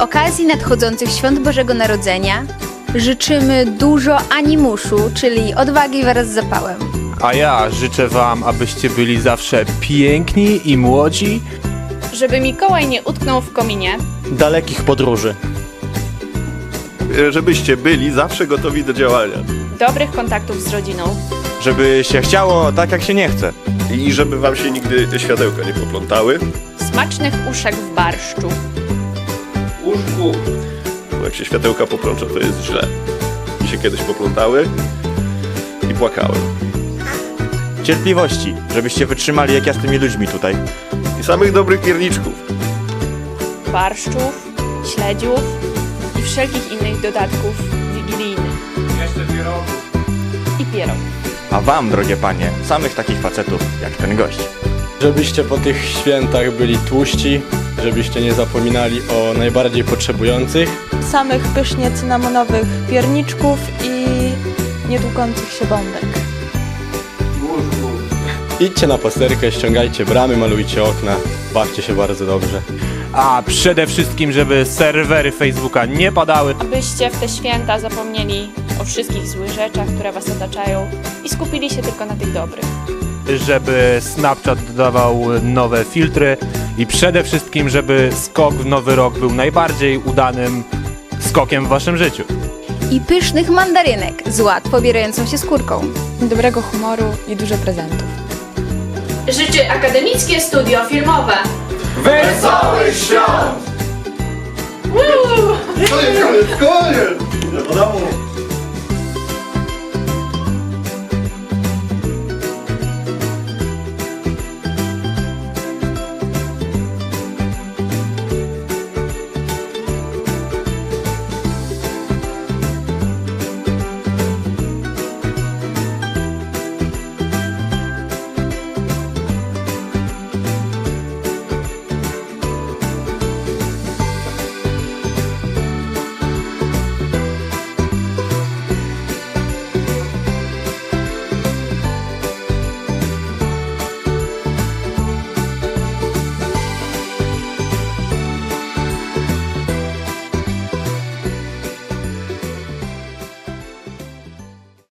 okazji nadchodzących świąt Bożego Narodzenia życzymy dużo animuszu, czyli odwagi wraz z zapałem. A ja życzę wam, abyście byli zawsze piękni i młodzi, Żeby Mikołaj nie utknął w kominie, dalekich podróży. Żebyście byli zawsze gotowi do działania. dobrych kontaktów z rodziną, Żeby się chciało tak, jak się nie chce. I żeby wam się nigdy światełka nie poplątały. smacznych uszek w barszczu, Łóżku. Bo jak się światełka poplączą, to jest źle. Mi się kiedyś poplątały i płakałem. Cierpliwości, żebyście wytrzymali, jak ja z tymi ludźmi tutaj. I samych dobrych pierniczków. barszczów, śledziów i wszelkich innych dodatków wigilijnych. I pierogów. A wam, drogie panie, samych takich facetów, jak ten gość. Żebyście po tych świętach byli tłuści, żebyście nie zapominali o najbardziej potrzebujących. samych pysznie cynamonowych pierniczków i nietłukących się bombek. Idźcie na pasterkę, ściągajcie bramy, malujcie okna, bawcie się bardzo dobrze. a przede wszystkim, żeby serwery Facebooka nie padały, Abyście w te święta zapomnieli o wszystkich złych rzeczach, które was otaczają i skupili się tylko na tych dobrych. żeby Snapchat dodawał nowe filtry i przede wszystkim, żeby skok w nowy rok był najbardziej udanym skokiem w waszym życiu. I pysznych mandarynek z łatwo pobierającą się skórką. Dobrego humoru i dużo prezentów. Życzy Akademickie Studio Filmowe. Koniec, koniec, koniec! Idę do domu.